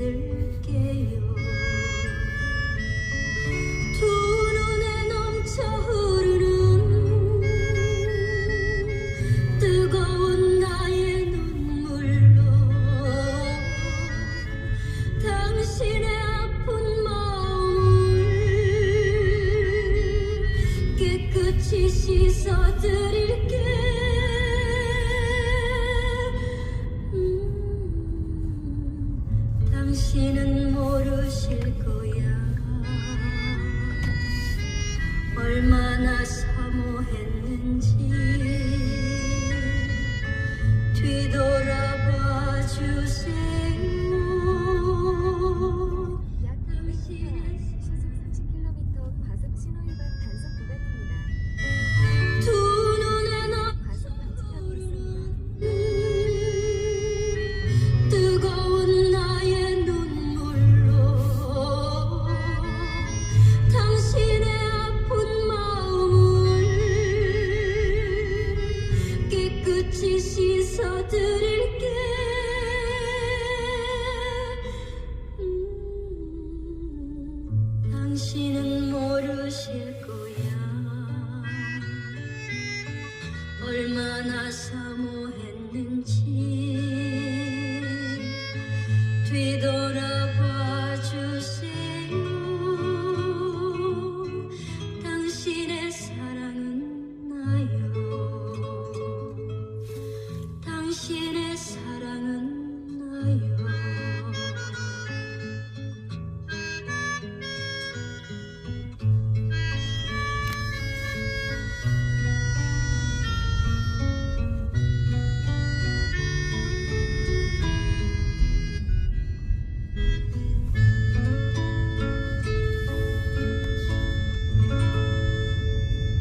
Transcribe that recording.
bitir 이제는 모르실 거야. 얼마나 사모했는지 당신은 모르실 거야. 얼마나 사모했는지 뒤돌아봐 주세요. 당신의 사랑은 나요. 당신의 사랑은 나요.